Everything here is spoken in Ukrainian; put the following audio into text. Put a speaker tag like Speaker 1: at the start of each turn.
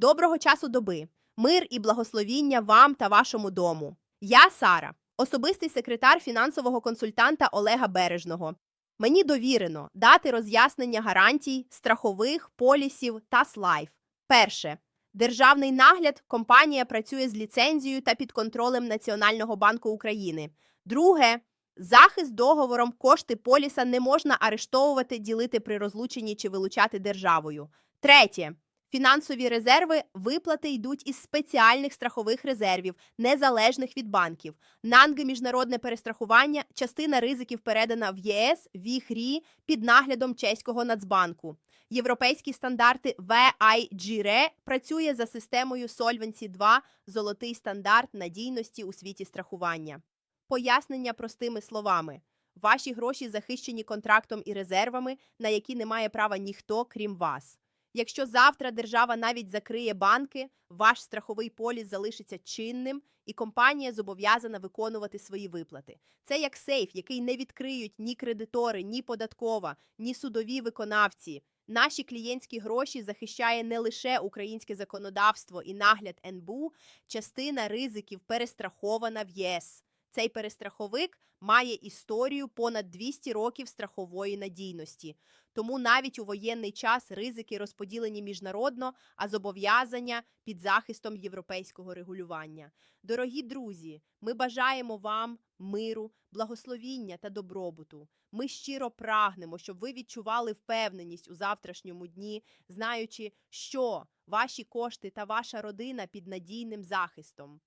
Speaker 1: Доброго часу доби, мир і благословіння вам та вашому дому. Я Сара, особистий секретар фінансового консультанта Олега Бережного. Мені довірено дати роз'яснення гарантій, страхових, полісів та слайф. Перше. Державний нагляд компанія працює з ліцензією та під контролем Національного банку України. Друге. Захист договором кошти поліса не можна арештовувати, ділити при розлученні чи вилучати державою. Третє. Фінансові резерви виплати йдуть із спеціальних страхових резервів, незалежних від банків. Нанги міжнародне перестрахування, частина ризиків передана в ЄС, ВІХРІ під наглядом чеського Нацбанку. Європейські стандарти VIGRE працює за системою Solvency 2 золотий стандарт надійності у світі страхування. Пояснення простими словами. Ваші гроші захищені контрактом і резервами, на які не має права ніхто, крім вас. Якщо завтра держава навіть закриє банки, ваш страховий поліс залишиться чинним, і компанія зобов'язана виконувати свої виплати. Це як сейф, який не відкриють ні кредитори, ні податкова, ні судові виконавці. Наші клієнтські гроші захищає не лише українське законодавство і нагляд НБУ, частина ризиків перестрахована в ЄС. Цей перестраховик має історію понад 200 років страхової надійності. Тому навіть у воєнний час ризики розподілені міжнародно, а зобов'язання під захистом європейського регулювання. Дорогі друзі, ми бажаємо вам миру, благословіння та добробуту. Ми щиро прагнемо, щоб ви відчували впевненість у завтрашньому дні, знаючи, що ваші кошти та ваша родина під надійним захистом.